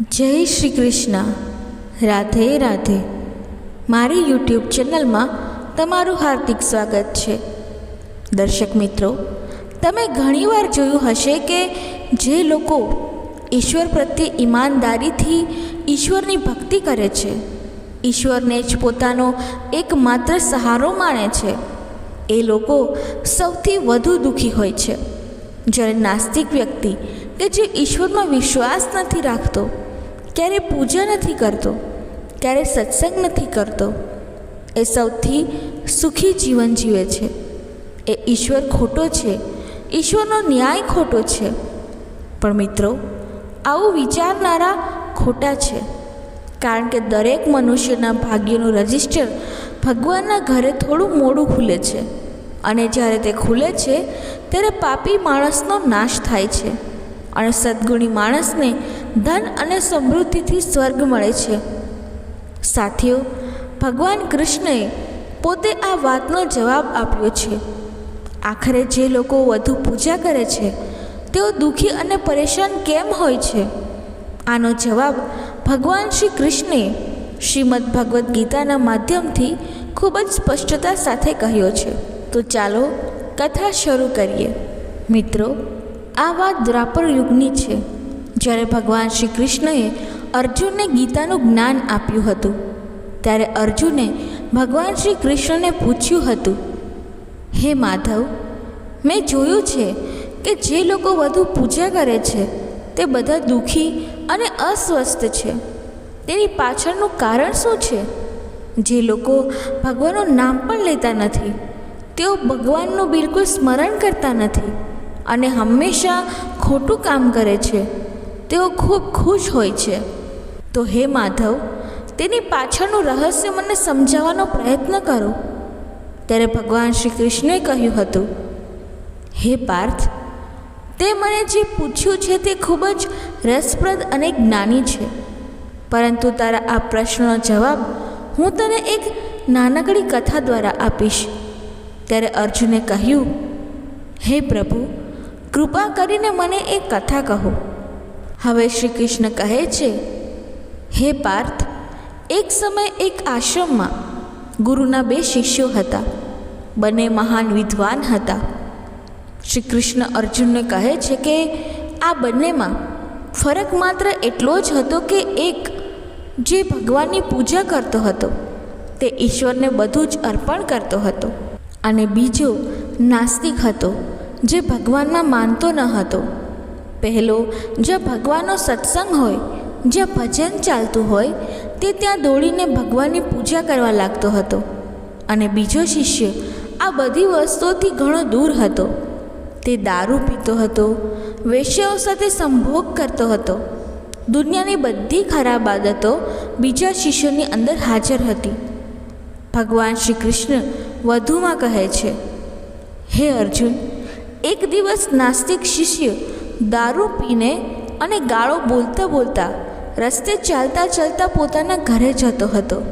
જય શ્રી કૃષ્ણ. રાધે રાધે. મારી યુટ્યુબ ચેનલમાં તમારું હાર્દિક સ્વાગત છે. દર્શક મિત્રો, તમે ઘણીવાર જોયું હશે કે જે લોકો ઈશ્વર પ્રત્યે ઈમાનદારીથી ઈશ્વરની ભક્તિ કરે છે, ઈશ્વરને જ પોતાનો એકમાત્ર સહારો માણે છે. એ લોકો સૌથી વધુ દુઃખી હોય છે. જ્યારે નાસ્તિક વ્યક્તિ કે જે ઈશ્વરમાં વિશ્વાસ નથી રાખતો ક્યારે પૂજા નથી કરતો, ક્યારે સત્સંગ નથી કરતો, એ સૌથી સુખી જીવન જીવે છે. એ ઈશ્વર ખોટો છે, ઈશ્વરનો ન્યાય ખોટો છે. પણ મિત્રો, આવું વિચારનારા ખોટા છે. કારણ કે દરેક મનુષ્યના ભાગ્યનું રજિસ્ટર ભગવાનના ઘરે થોડું મોડું ખુલે છે. અને જ્યારે તે ખુલે છે, ત્યારે પાપી માણસનો નાશ થાય છે. અને સદ્ગુણી માણસને ધન અને સમૃદ્ધિથી સ્વર્ગ મળે છે. સાથીઓ, ભગવાન કૃષ્ણએ પોતે આ વાતનો જવાબ આપ્યો છે. આખરે જે લોકો વધુ પૂજા કરે છે, તેઓ દુઃખી અને પરેશાન કેમ હોય છે? આનો જવાબ ભગવાન શ્રી કૃષ્ણે શ્રીમદ ભગવદ્ ગીતાના માધ્યમથી ખૂબ જ સ્પષ્ટતા સાથે કહ્યો છે. તો ચાલો કથા શરૂ કરીએ. મિત્રો, આ વાત દ્વાપર યુગની છે. જ્યારે ભગવાન શ્રી કૃષ્ણએ અર્જુનને ગીતાનું જ્ઞાન આપ્યું હતું, ત્યારે અર્જુને ભગવાન શ્રી કૃષ્ણને પૂછ્યું હતું, હે માધવ, મેં જોયું છે કે જે લોકો વધુ પૂજા કરે છે, તે બધા દુઃખી અને અસ્વસ્થ છે. તેની પાછળનું કારણ શું છે? જે લોકો ભગવાનનું નામ પણ લેતા નથી, તેઓ ભગવાનનું બિલકુલ સ્મરણ કરતા નથી અને હંમેશા ખોટું કામ કરે છે. તેઓ ખૂબ ખુશ હોય છે. તો હે માધવ, તેની પાછળનું રહસ્ય મને સમજાવવાનો પ્રયત્ન કરો. ત્યારે ભગવાન શ્રી કૃષ્ણે કહ્યું હતું, હે પાર્થ, તે મને જે પૂછ્યું છે તે ખૂબ જ રસપ્રદ અને જ્ઞાની છે. પરંતુ તારા આ પ્રશ્નનો જવાબ હું તને એક નાનકડી કથા દ્વારા આપીશ. ત્યારે અર્જુને કહ્યું, હે પ્રભુ, કૃપા કરીને મને એક કથા કહો. હવે શ્રી કૃષ્ણ કહે છે, હે પાર્થ, એક સમય એક આશ્રમમાં ગુરુના બે શિષ્યો હતા. બંને મહાન વિદ્વાન હતા. શ્રી કૃષ્ણ અર્જુનને કહે છે કે, આ બંનેમાં ફરક માત્ર એટલો જ હતો કે એક જે ભગવાનની પૂજા કરતો હતો, તે ઈશ્વરને બધું જ અર્પણ કરતો હતો. અને બીજો નાસ્તિક હતો, જે ભગવાનમાં માનતો ન હતો. પહેલો, જ્યાં ભગવાનનો સત્સંગ હોય, જ્યાં ભજન ચાલતું હોય, તે ત્યાં દોડીને ભગવાનની પૂજા કરવા લાગતો હતો. અને બીજો શિષ્ય આ બધી વસ્તુઓથી ઘણો દૂર હતો. તે દારૂ પીતો હતો, વેશ્યાઓ સાથે સંભોગ કરતો હતો. દુનિયાની બધી ખરાબ આદતો બીજા શિષ્યોની અંદર હાજર હતી. ભગવાન શ્રી કૃષ્ણ વધુમાં કહે છે, હે અર્જુન, એક દિવસ નાસ્તિક શિષ્ય દારૂ પીને અને ગાળો બોલતા બોલતા રસ્તે ચાલતા ચાલતા પોતાના ઘરે જતો હતો.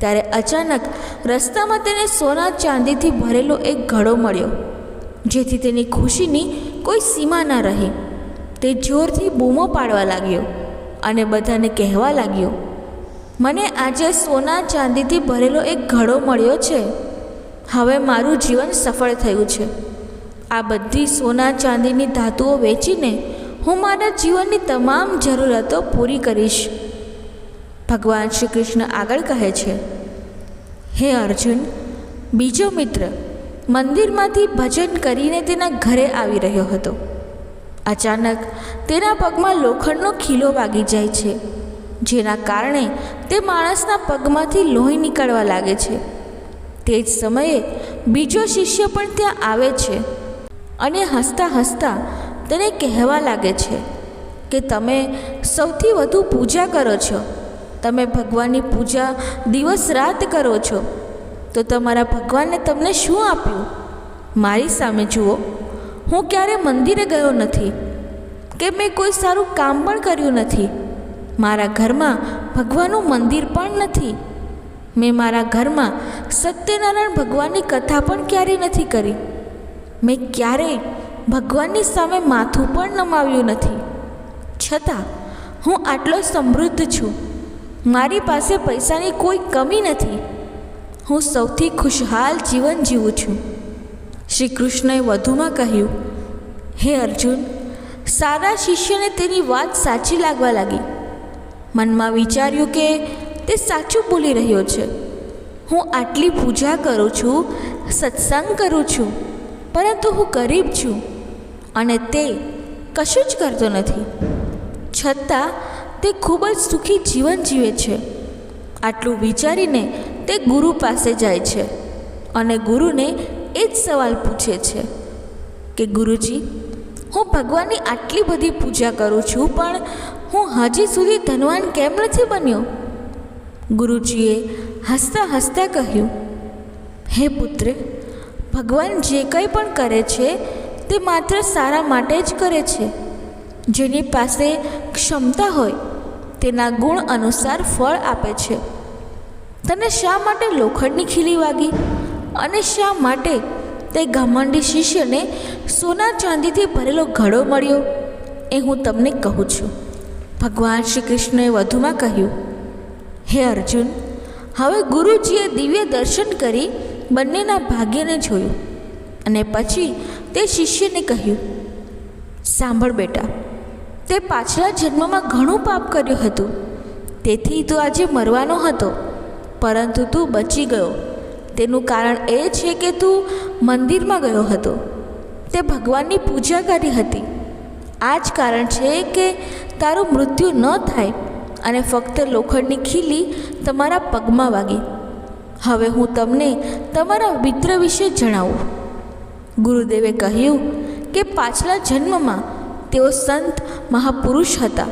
ત્યારે અચાનક રસ્તામાં તેને સોના ચાંદીથી ભરેલો એક ઘડો મળ્યો, જેથી તેની ખુશીની કોઈ સીમા ન રહી. તે જોરથી બૂમો પાડવા લાગ્યો અને બધાને કહેવા લાગ્યો, મને આજે સોના ચાંદીથી ભરેલો એક ઘડો મળ્યો છે. હવે મારું જીવન સફળ થયું છે. આ બધી સોના ચાંદીની ધાતુઓ વેચીને હું મારા જીવનની તમામ જરૂરતો પૂરી કરીશ. ભગવાન શ્રી કૃષ્ણ આગળ કહે છે, હે અર્જુન, બીજો મિત્ર મંદિરમાંથી ભજન કરીને તેના ઘરે આવી રહ્યો હતો. અચાનક તેના પગમાં લોખંડનો ખીલો વાગી જાય છે, જેના કારણે તે માણસના પગમાંથી લોહી નીકળવા લાગે છે. તે જ સમયે બીજો શિષ્ય પણ ત્યાં આવે છે. અને હસતા હસતા તેને કહેવા લાગે છે કે તમે સૌથી વધુ પૂજા કરો છો. તમે ભગવાનની પૂજા દિવસ રાત કરો છો. તો તમારા ભગવાને તમને શું આપ્યું? મારી સામે જુઓ, હું ક્યારે મંદિરે ગયો નથી કે મેં કોઈ સારું કામ પણ કર્યું નથી. મારા ઘરમાં ભગવાનનું મંદિર પણ નથી. મેં મારા ઘરમાં સત્યનારાયણ ભગવાનની કથા પણ ક્યારેય નથી કરી. મેં ક્યારેય ભગવાનની સામે માથું પણ નમાવ્યું નથી. છતાં, હું આટલો સમૃદ્ધ છું. મારી પાસે પૈસાની કોઈ કમી નથી. હું સૌથી ખુશહાલ જીવન જીવું છું. શ્રી કૃષ્ણએ વધુમાં કહ્યું, હે અર્જુન, સારા શિષ્યને તેની વાત સાચી લાગવા લાગી. મનમાં વિચાર્યું કે તે સાચું બોલી રહ્યો છે. હું આટલી પૂજા કરું છું, સત્સંગ કરું છું. પરંતુ હું ગરીબ છું અને તે કશું જ કરતો નથી. છતાં તે ખૂબ જ સુખી જીવન જીવે છે. આટલું વિચારીને તે ગુરુ પાસે જાય છે અને ગુરુને એ જ સવાલ પૂછે છે કે, ગુરુજી, હું ભગવાનની આટલી બધી પૂજા કરું છું, પણ હું હજી સુધી ધનવાન કેમ નથી બન્યો? ગુરુજીએ હસતા હસતા કહ્યું, હે પુત્ર ભગવાન જે કંઈ પણ કરે છે, તે માત્ર સારા માટે જ કરે છે. જેની પાસે ક્ષમતા હોય, તેના ગુણ અનુસાર ફળ આપે છે. તને શા માટે લોખંડની ખીલી વાગી? અને શા માટે તે ઘમંડી શિષ્યને સોના ચાંદીથી ભરેલો ઘડો મળ્યો? એ હું તમને કહું છું. ભગવાન શ્રી કૃષ્ણએ વધુમાં કહ્યું, હે અર્જુન, હવે ગુરુજીએ દિવ્ય દર્શન કરી બંનેના ભાગ્યને જોયું અને પછી તે શિષ્યને કહ્યું, સાંભળ બેટા, તે પાછલા જન્મમાં ઘણું પાપ કર્યું હતું. તેથી તું આજે મરવાનો હતો, પરંતુ તું બચી ગયો. તેનું કારણ એ છે કે તું મંદિરમાં ગયો હતો. તે ભગવાનની પૂજા કરી હતી. આ જ કારણ છે કે તારું મૃત્યુ ન થાય અને ફક્ત લોખંડની ખીલી તમારા પગમાં વાગી. હવે હું તમને તમારા મિત્ર વિશે જણાવું. ગુરુદેવે કહ્યું કે પાછલા જન્મમાં તેઓ સંત મહાપુરુષ હતા.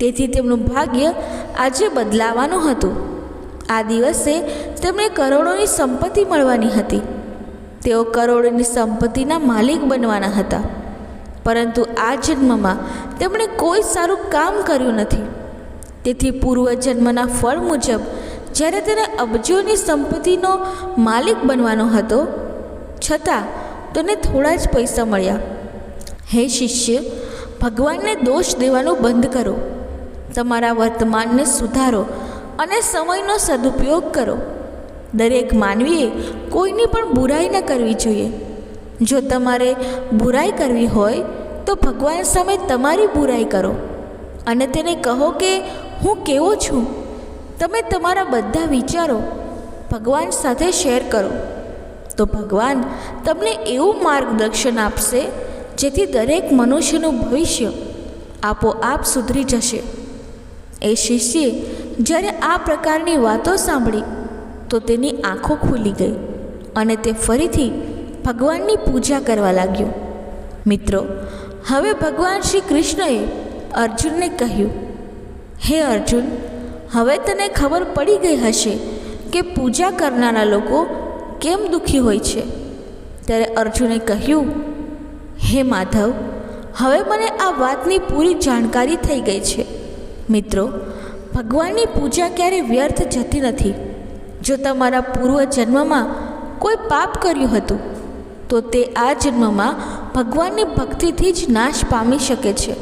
તેથી તેમનું ભાગ્ય આજે બદલાવાનું હતું. આ દિવસે તેમને કરોડોની સંપત્તિ મળવાની હતી. તેઓ કરોડોની સંપત્તિના માલિક બનવાના હતા. પરંતુ આ જન્મમાં તેમણે કોઈ સારું કામ કર્યું નથી. તેથી પૂર્વજન્મના ફળ મુજબ જ્યારે તેને અબજોની સંપત્તિનો માલિક બનવાનો હતો, છતાં તેને થોડા જ પૈસા મળ્યા. હે શિષ્ય, ભગવાનને દોષ દેવાનું બંધ કરો. તમારા વર્તમાનને સુધારો અને સમયનો સદુપયોગ કરો. દરેક માનવીએ કોઈની પણ બુરાઈ ન કરવી જોઈએ. જો તમારે બુરાઈ કરવી હોય, તો ભગવાન સામે તમારી બુરાઈ કરો. અને તેને કહો કે, હું કેવો છું? તમે તમારા બધા વિચારો ભગવાન સાથે શેર કરો. તો ભગવાન તમને એવું માર્ગદર્શન આપશે, જેથી દરેક મનુષ્યનું ભવિષ્ય આપોઆપ સુધરી જશે. એ શિષ્યે જ્યારે આ પ્રકારની વાતો સાંભળી, તો તેની આંખો ખુલી ગઈ અને તે ફરીથી ભગવાનની પૂજા કરવા લાગ્યો. મિત્રો, હવે ભગવાન શ્રી કૃષ્ણએ અર્જુનને કહ્યું, હે અર્જુન હવે તને ખબર પડી ગઈ હશે કે પૂજા કરનારા લોકો કેમ દુઃખી હોય છે. ત્યારે અર્જુને કહ્યું, હે માધવ, હવે મને આ વાતની પૂરી જાણકારી થઈ ગઈ છે. મિત્રો, ભગવાનની પૂજા ક્યારેય વ્યર્થ જતી નથી. જો તમારા પૂર્વ જન્મમાં કોઈ પાપ કર્યું હતું, તો તે આ જન્મમાં ભગવાનની ભક્તિથી જ નાશ પામી શકે છે.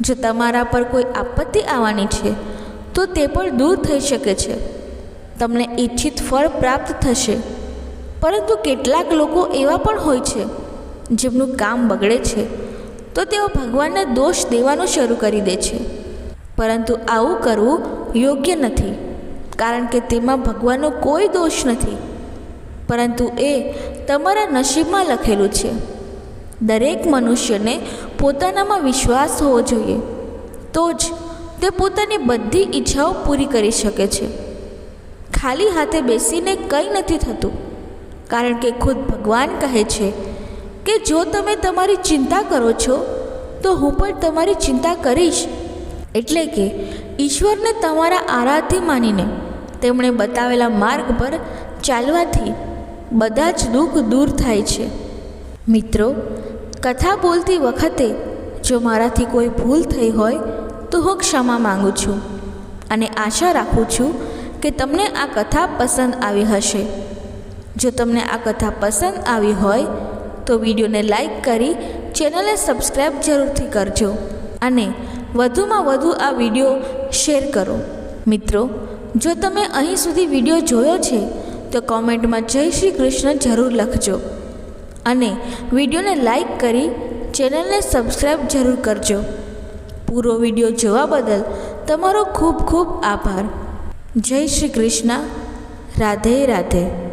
જો તમારા પર કોઈ આપત્તિ આવવાની છે તો તે પણ દૂર થઈ શકે છે. તમને ઈચ્છિત ફળ પ્રાપ્ત થશે. પરંતુ કેટલાક લોકો એવા પણ હોય છે, જેમનું કામ બગડે છે, તો તેઓ ભગવાનને દોષ દેવાનું શરૂ કરી દે છે. પરંતુ આવું કરવું યોગ્ય નથી, કારણ કે તેમાં ભગવાનનો કોઈ દોષ નથી. પરંતુ એ તમારા નસીબમાં લખેલું છે. દરેક મનુષ્યને પોતાનામાં વિશ્વાસ હોવો જોઈએ. તો જ તે પોતાની બધી ઈચ્છાઓ પૂરી કરી શકે છે. ખાલી હાથે બેસીને કંઈ નથી થતું, કારણ કે ખુદ ભગવાન કહે છે કે જો તમે તમારી ચિંતા કરો છો, તો હું પણ તમારી ચિંતા કરીશ. એટલે કે, ઈશ્વરને તમારા આરાધ્ય માનીને તેમણે બતાવેલા માર્ગ પર ચાલવાથી બધા જ દુઃખ દૂર થાય છે. મિત્રો, કથા બોલતી વખતે જો મારાથી કોઈ ભૂલ થઈ હોય તો હું ક્ષમા માગું છું અને આશા રાખું છું કે તમને આ કથા પસંદ આવી હશે. જો તમને આ કથા પસંદ આવી હોય, તો વિડીયોને લાઇક કરી ચેનલને સબસ્ક્રાઈબ જરૂરથી કરજો અને વધુમાં વધુ આ વીડિયો શેર કરો. મિત્રો, જો તમે અહીં સુધી વીડિયો જોયો છે, તો કોમેન્ટમાં જય શ્રી કૃષ્ણ જરૂર લખજો અને વિડીયોને લાઇક કરી ચેનલને સબસ્ક્રાઈબ જરૂર કરજો. પૂરો વીડિયો જોવા બદલ તમારો ખૂબ ખૂબ આભાર. જય શ્રી કૃષ્ણ. રાધે રાધે.